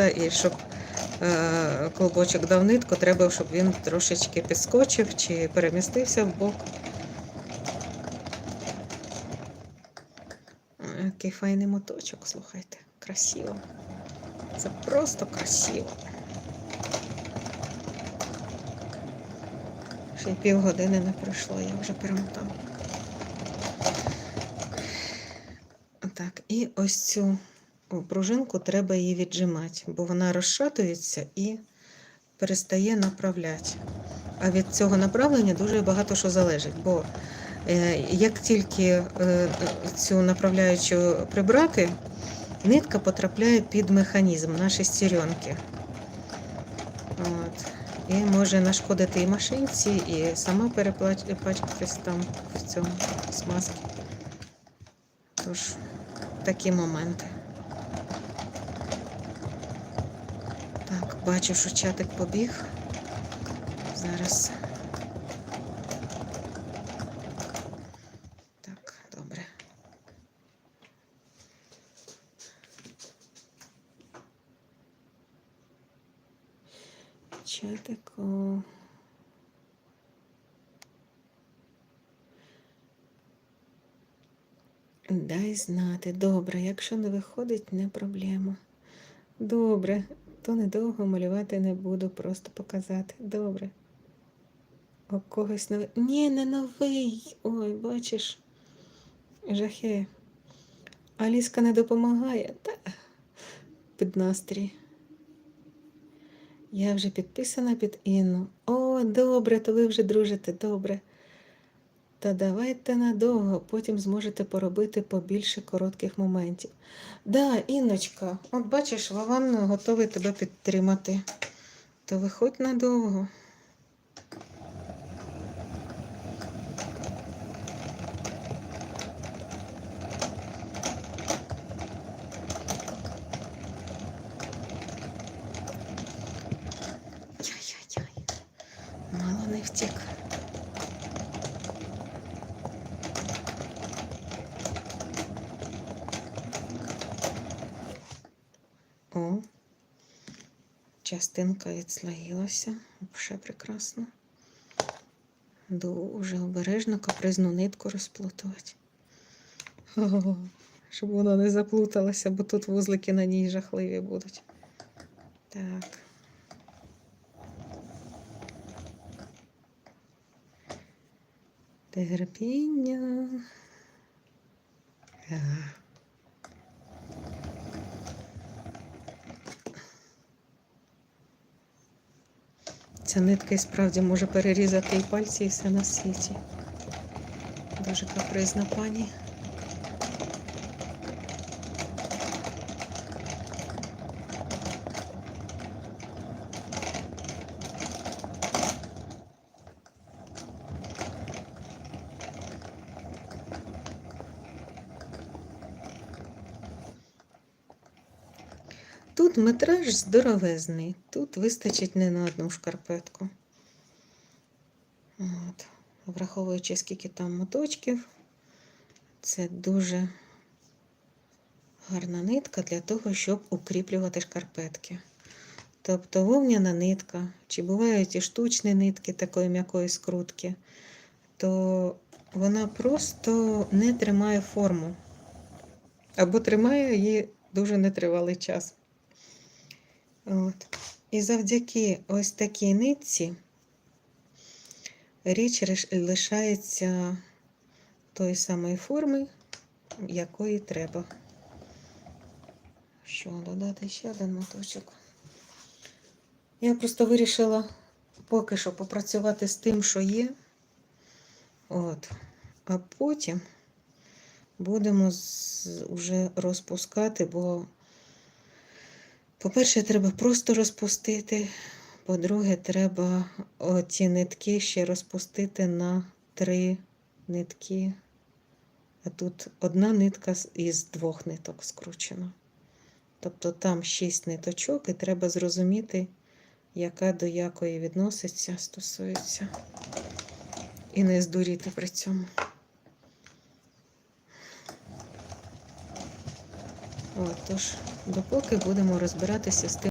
робота, і щоб е, клубочок дав нитку, треба, щоб він трошечки підскочив чи перемістився в бок. Який файний моточок, слухайте. Красиво. Це просто красиво. Ще й півгодини не пройшло, я вже перемотала. Так, і ось цю пружинку треба її віджимати, бо вона розшатується і перестає направляти. А від цього направлення дуже багато що залежить. Бо е, як тільки е, цю направляючу прибрати, нитка потрапляє під механізм на шестеренки. От. І може нашкодити і машинці, і сама перепачкатись там в цьому смазці. Тож, такі моменти. Так, бачу, що чатик побіг. Зараз. Так, добре. Чатику. Дай знати. Добре, якщо не виходить, не проблема. Добре, то недовго малювати не буду, просто показати. Добре. У когось новий. Ні, не новий. Ой, бачиш. Жахи. Аліска не допомагає. Та під настрій. Я вже підписана під Інну. О, добре, то ви вже дружите, добре. Та давайте надовго, потім зможете поробити побільше коротких моментів. Да, Інночка, от бачиш, Вован готовий тебе підтримати. То виходь надовго. Мало не втік. О, частинка відслоїлася. Вже прекрасно. Дуже обережно капризну нитку розплутувати. О, щоб вона не заплуталася, бо тут вузлики на ній жахливі будуть. Так. Терпіння. Ага. Ця нитка і справді може перерізати і пальці, і все на світі. Дуже капризна пані. Тут метраж здоровезний, тут вистачить не на одну шкарпетку. От. Враховуючи, скільки там моточків, це дуже гарна нитка для того, щоб укріплювати шкарпетки. Тобто вовняна нитка, чи бувають і штучні нитки такої м'якої скрутки, то вона просто не тримає форму. Або тримає її дуже нетривалий час. От. І завдяки ось такій нитці річ лишається тої самої форми, якої треба. Що, додати ще один моточок? Я просто вирішила поки що попрацювати з тим, що є. От. А потім будемо вже розпускати, бо по-перше, треба просто розпустити. По-друге, треба ці нитки ще розпустити на три нитки. А тут одна нитка із двох ниток скручена. Тобто там шість ниточок, і треба зрозуміти, яка до якої відноситься, стосується. І не здуріти при цьому. От, допоки будемо розбиратися з тим.